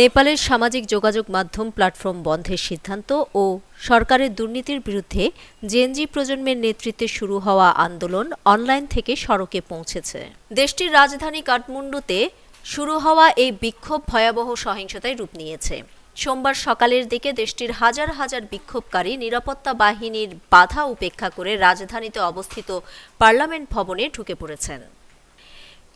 নেপালের সামাজিক যোগাযোগ মাধ্যম প্ল্যাটফর্ম বন্ধের সিদ্ধান্ত ও সরকারের দুর্নীতির বিরুদ্ধে জেনজি প্রজন্মের নেতৃত্বে শুরু হওয়া আন্দোলন অনলাইন থেকে সড়কে পৌঁছেছে। দেশটির রাজধানী কাঠমান্ডুতে শুরু হওয়া এই বিক্ষোভ ভয়াবহ সহিংসতায় রূপ নিয়েছে। সোমবার সকালের দিকে দেশটির হাজার হাজার বিক্ষোভকারী নিরাপত্তা বাহিনীর বাধা উপেক্ষা করে রাজধানীতে অবস্থিত পার্লামেন্ট ভবনে ঢুকে পড়েছেন।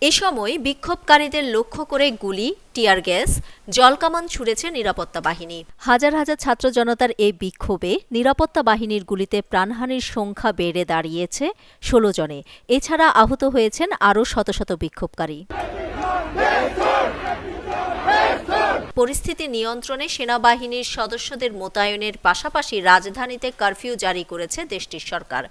এ সময় বিক্ষোভকারীদের লক্ষ্য করে গুলি, টিয়ার গ্যাস, জলকামান ছুড়েছে নিরাপত্তা বাহিনী। হাজার হাজার ছাত্র জনতার এই বিক্ষোভে নিরাপত্তা বাহিনীর গুলিতে প্রাণহানির সংখ্যা বেড়ে দাঁড়িয়েছে ষোলো জনে। এছাড়া আহত হয়েছেন আরও শত শত বিক্ষোভকারী। পরিস্থিতি নিয়ন্ত্রণে সেনাবাহিনীর সদস্যদের মোতায়েনের পাশাপাশি রাজধানীতে কারফিউ জারি করেছে দেশটির সরকার।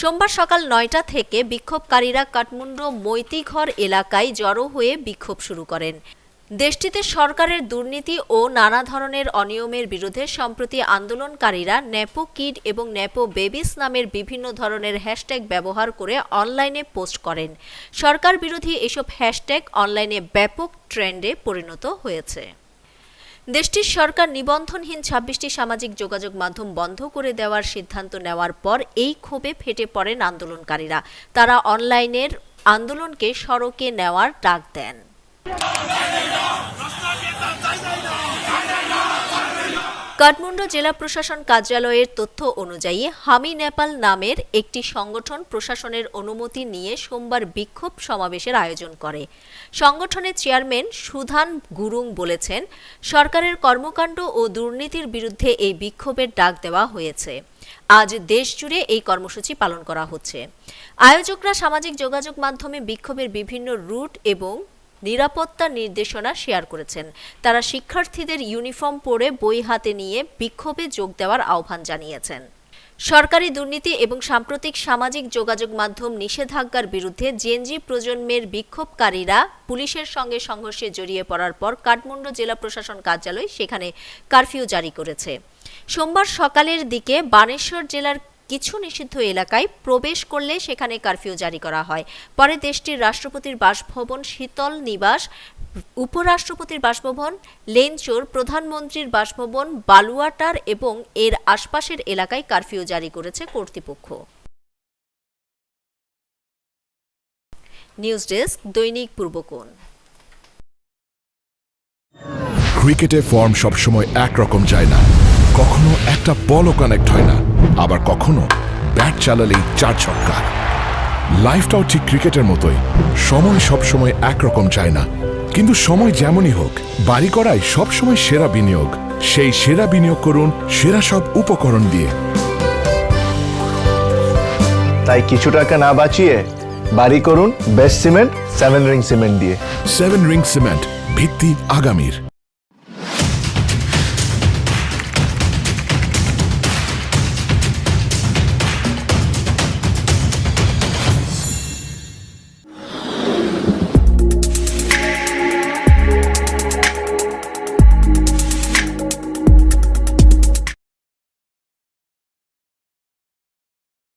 সোমবার সকাল নয়টা থেকে বিক্ষোভকারীরা কাঠমান্ডু মৈতিঘর এলাকায় জড়ো হয়ে বিক্ষোভ শুরু করেন। দেশটিতে সরকারের দুর্নীতি ও নানা ধরনের অনিয়মের বিরুদ্ধে সম্প্রতি আন্দোলনকারীরা ন্যাপো কিড এবং ন্যাপো বেবিস নামের বিভিন্ন ধরনের হ্যাশট্যাগ ব্যবহার করে অনলাইনে পোস্ট করেন। সরকার বিরোধী এসব হ্যাশট্যাগ অনলাইনে ব্যাপক ট্রেন্ডে পরিণত হয়েছে। দেশটির সরকার নিবন্ধনহীন ছাব্বিশটি সামাজিক যোগাযোগ মাধ্যম বন্ধ করে দেওয়ার সিদ্ধান্ত নেওয়ার পর এই ক্ষোভে ফেটে পড়েন আন্দোলনকারীরা। তারা অনলাইনের আন্দোলনকে সড়কে নেওয়ার ডাক দেন। কাঠমান্ডু জেলা প্রশাসন কার্যালয়ের তথ্য অনুযায়ী, হামি নেপাল নামের একটি সংগঠন প্রশাসনের অনুমতি নিয়ে সোমবার বিক্ষোভ সমাবেশের আয়োজন করে। সংগঠনের চেয়ারম্যান সুধান গুরুং বলেছেন, সরকারের কর্মকাণ্ড ও দুর্নীতির বিরুদ্ধে এই বিক্ষোভের ডাক দেওয়া হয়েছে। আজ দেশ জুড়ে এই কর্মসূচি পালন করা হচ্ছে। আয়োজকরা সামাজিক যোগাযোগ মাধ্যমে বিক্ষোভের বিভিন্ন রুট এবং নিরাপত্তা নির্দেশনা শেয়ার করেছেন। তারা শিক্ষার্থীদের ইউনিফর্ম পরে বই হাতে নিয়ে বিক্ষোভে যোগ দেওয়ার আহ্বান জানিয়েছেন। সরকারি দুর্নীতি এবং সাম্প্রতিক সামাজিক যোগাযোগ মাধ্যম নিষেধাজ্ঞার বিরুদ্ধে জেনজি প্রজন্মের বিক্ষোভকারীরা পুলিশের সঙ্গে সংঘর্ষে জড়িয়ে পড়ার পর কাঠমান্ডু জেলা প্রশাসন কার্যালয় সেখানে কারফিউ জারি করেছে। সোমবার সকালের দিকে বানেশ্বর জেলার কিছু নিষিদ্ধ এলাকায় প্রবেশ করলে সেখানে কারফিউ জারি করা হয়। পরে দেশটির রাষ্ট্রপতির বাসভবন শীতল নিবাস, উপরাষ্ট্রপতির বাসভবন লেনচোর, প্রধানমন্ত্রীর বাসভবন বালুয়াটার এবং এর আশপাশের এলাকায় কারফিউ জারি করেছে কর্তৃপক্ষ। নিউজ ডেস্ক, দৈনিক পূর্বকোণ। ক্রিকেটে ফর্ম সবসময় একরকম যায় না। কখনো একটা বলও কানেক্ট হয় না। আবার কখনো ব্যাট চালালেই চার ছক্কা। লাইফটাও ঠিক ক্রিকেটের মতোই। সময় সবসময় একরকম চায় না। কিন্তু সময় যেমনই হোক বাড়ি করাই সবসময় সেরা বিনিয়োগ। সেই সেরা বিনিয়োগ করুন সেরা সব উপকরণ দিয়ে। তাই কিছু টাকা না বাঁচিয়ে বাড়ি করুন best cement seven ring cement দিয়ে। সেভেন রিং সিমেন্ট ভিত্তি আগামীর।